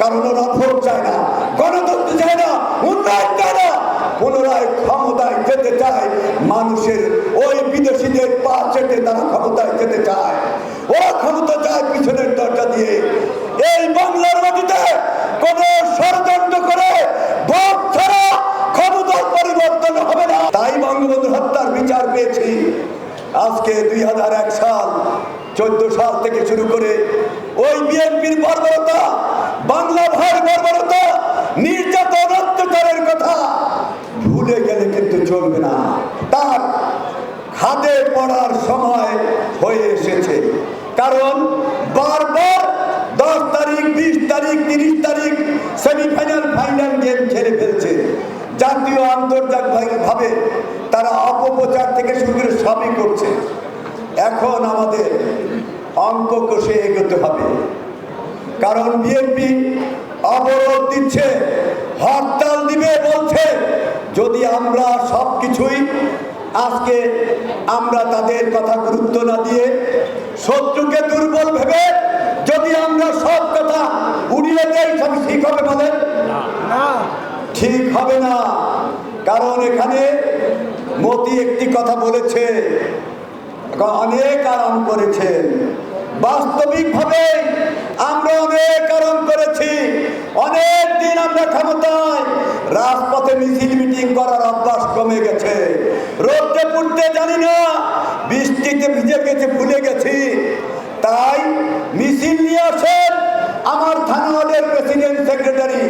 কারণ ওরা ভোট চায় না, গণতন্ত্র চায় না, উন্নয়ন চায় না, পুনরায় ক্ষমতায় যেতে চায় মানুষের, ওই বিদেশিদের পা চেটে তারা ক্ষমতায় যেতে চায়। ওরা ক্ষমতা চায় পিছনের দরজা দিয়ে। এই বাংলার মাটিতে কোন ষড়যন্ত্র করে ভোট ছাড়া ক্ষমতার পরিবর্তন হবে না। তাই বঙ্গবন্ধু হত্যার বিচার পেয়েছি। আজকে দুই হাজার এক সাল, চোদ্দ সাল থেকে শুরু করে ওই বিএনপির বর্বরতা বাংলা ভাই বর্বরতা, নির্যাতন, অত্যাচারের কথা ভুলে গেলে কিন্তু চলবে না। তার হাতে পড়ার সময় হয়ে এসেছে। কারণ বারবার দশ তারিখ, বিশ তারিখ, তিরিশ তারিখ সেমিফাইনাল, ফাইনাল গেম খেলে ফেলছে। জাতীয় আন্তর্জাতিক ভাবে তারা অপপ্রচার থেকে শুরু করে সবই করছে। এখন আমাদের অঙ্ক কষে এগোতে হবে। কারণ বিএনপি অবরোধ দিচ্ছে হরতাল দিবে বলছে। যদি আমরা সব কিছুই আজকে আমরা তাদের কথা গুরুত্ব না দিয়ে শত্রুকে দুর্বল ভেবে যদি আমরা সব কথা উড়িয়ে দেই সব ঠিক হবে বলেন? ঠিক হবে না। কারণ এখানে মতি একটি কথা বলেছে অনেক আরাম করেছেন। বাস্তবিকভাবে আমরা অনেক আরাম করেছি অনেক দিন আমরা ক্ষমতায় রাজপথে মিছিল মিটিং করার অভ্যাস কমে গেছে রোদে পুড়তে জানি না বৃষ্টিতে ভিজে গেছে ভুলে গেছি তাই মিছিল নিয়ে আসেন আমার থানাওয়ালের প্রেসিডেন্ট সেক্রেটারি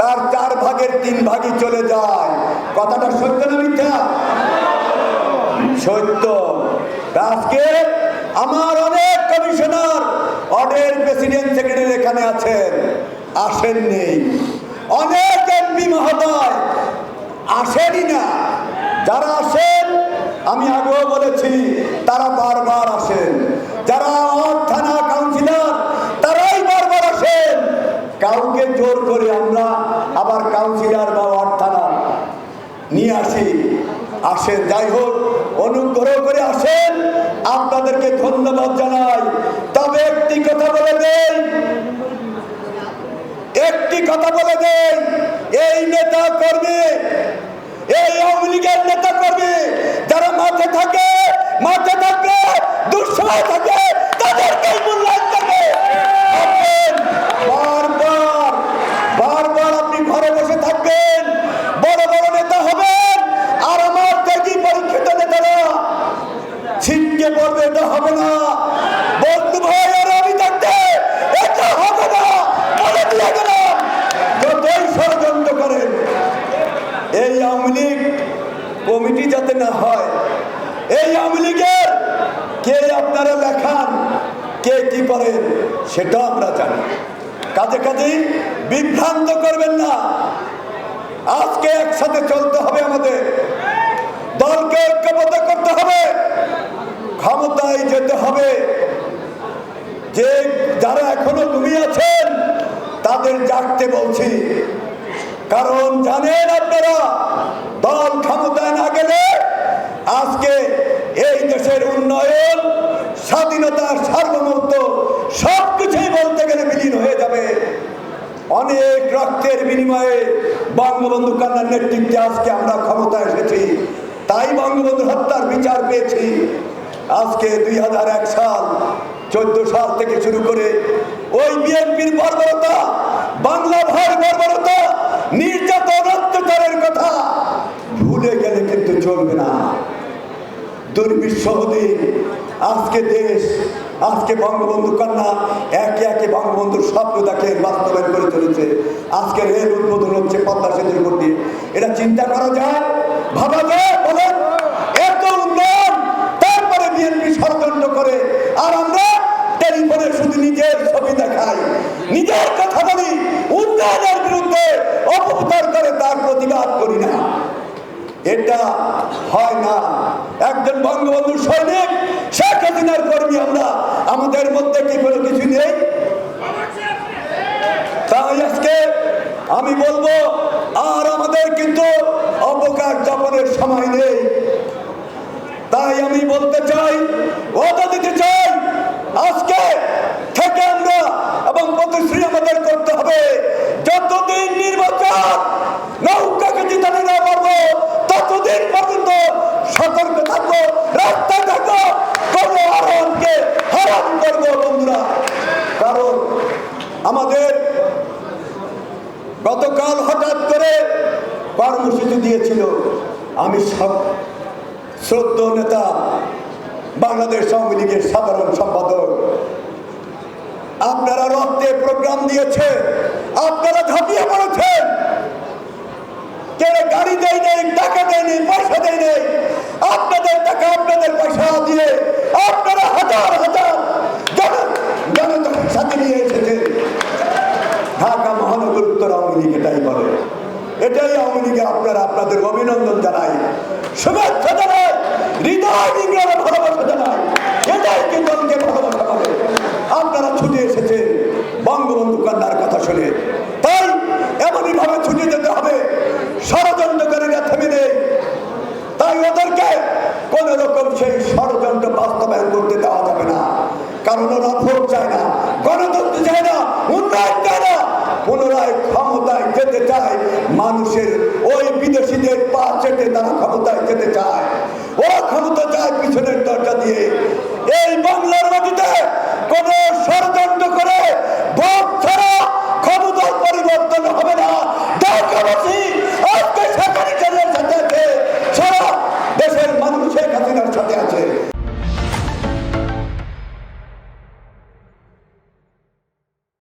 তার চার ভাগের তিন ভাগই চলে যায়। কথাটা সত্য না মিথ্যা? সত্য। আজকে আমার অনেক কমিশনার অর্ডের প্রেসিডেন্ট সেক্রেটারি এখানে আছেন। আসেননি। অনেক এমপি মহোদয় আসেনি না। যারা আসেন, আমি আগেও বলেছি, তারা বারবার আসেন। যারা নিয়ে আসি। আসেন, যাই হোক, অনুগ্রহ করে আসেন। আপনাদেরকে ধন্যবাদ জানাই। তবে একটি কথা বলে দেন একটি কথা বলে দেন এই নেতা কর্মী, এই আওয়ামী লীগের নেতা কর্মী, যারা মাঠে থাকে মাঠে থাকে দুঃসময় থাকে তাদেরকেই মূল্যায়ন করবে আপনি বারবার বারবার আপনি ঘরে বসে থাকবেন বড় বড় নেতা হবেন আর আমার ত্যাগী পরীক্ষিত নেতারা ছিটকে পড়বে এটা হবে না বন্ধু ভাই আর আমি থাকতে এটা হবে না বলে দিয়ে গেলাম যতই ষড়যন্ত্র করেন এই আওয়ামী লীগ কমিটি যাতে না হয়। এই আওয়ামী লীগের কে আপনারা লেখান, কে কি করেন সেটা আমরা জানি। কাজে কাজেই বিভ্রান্ত করবেন না। আজকে একসাথে চলতে হবে আমাদের। দলকে ঐক্যবদ্ধ করতে হবে। ক্ষমতায় যেতে হবে। যে যারা এখনও ঘুমিয়ে আছেন, তাদের জাগতে বলছি। কারণ জানেন আপনারা দল ক্ষমতায় না গেলে আজকে এই দেশের উন্নয়ন স্বাধীনতা সব কিছুই বলতে গেলে বিলীন হয়ে যাবে। অনেক রক্তের বিনিময়ে বঙ্গবন্ধু কন্যার নেতৃত্বে আজকে আমরা ক্ষমতায় এসেছি। তাই বঙ্গবন্ধু হত্যার বিচার পেয়েছি। আজকে দুই হাজার এক সাল, চোদ্দ সাল থেকে শুরু করে ওই বিএনপির বর্বরতা বাংলা ভাই বর্বরতা, নির্যাতন, অত্যাচারের কথা ভুলে গেলে কিন্তু চলবে না। দুর্বিষহ দিন আজকে দেশ, আজকে বঙ্গবন্ধু কন্যা একে একে বঙ্গবন্ধুর স্বপ্ন দেখে বাস্তবায়ন করে চলেছে। আজকে রেল উদ্বোধন হচ্ছে পদ্মা সেতুর দিয়ে। এটা চিন্তা করা যায়, ভাবা যায়, বলেন। এত উন্নয়ন, তারপরে বিএনপি ষড়যন্ত্র করে, আর আমরা টেলিফোনে শুধু নিজের ছবি দেখাই। নিজের কথা বলি, উন্নয়নের বিরুদ্ধে অপপ্রচার করে, তার প্রতিবাদ করি না। এটা হয় না। একজন বঙ্গবন্ধু সৈনিক হাসিনার কর্মী আমরা, আমাদের মধ্যে কি কোনো কিছু নেই? তাই আজকে আমি বলব, আর আমাদের কিন্তু অবকাশ যাপনের সময় নেই। তাই আমি বলতে চাই ওটা দিতে চাই আজকে থেকে আমরা এবং প্রতিশ্রুতি আমাদের করতে হবে গতকাল হঠাৎ করে কর্মসূচি দিয়েছিল, আমি সব শ্রদ্ধ নেতা বাংলাদেশ আওয়ামী লীগের সাধারণ সম্পাদক। আপনারা রক্তে প্রোগ্রাম দিয়েছে, আপনারা ঝাঁপিয়ে পড়েছেন কে গাড়ি দেয় নেই, টাকা দেয় নেই, পয়সা দেয় নেই। আপনাদের টাকা আপনাদের পয়সা দিয়ে আপনারা হাজার হাজার জন- জনতার সাথে নিয়ে এসেছেন ঢাকা মহানগর উত্তর আওয়ামী লীগ এটাই বলে এটাই আওয়ামী লীগে আপনারা আপনাদের অভিনন্দন জানাই। শুভেচ্ছা হৃদয় ভালোবাসা জানাই এটাই ভালোবাসা আপনারা ছুটে এসেছে বঙ্গবন্ধু কথা শুনে। তাই এমনই ভাবে ছুটে যেতে হবে, ষড়যন্ত্রকারীরা থেমে নেই। তাই ওদেরকে কোন রকম সেই ষড়যন্ত্র বাস্তবায়ন করতে দেওয়া যাবে না। কারণ ওরা ভোট চায় না, গণতন্ত্র চায় না, উন্নয়ন চায় না। পুনরায় ক্ষমতায় যেতে চায়, মানুষের ওই বিদেশিদের পা চেটে তারা ক্ষমতায় যেতে চায়। ও ক্ষমতা চায় পিছনের দরজা দিয়ে। এই বাংলার মাটিতে কোন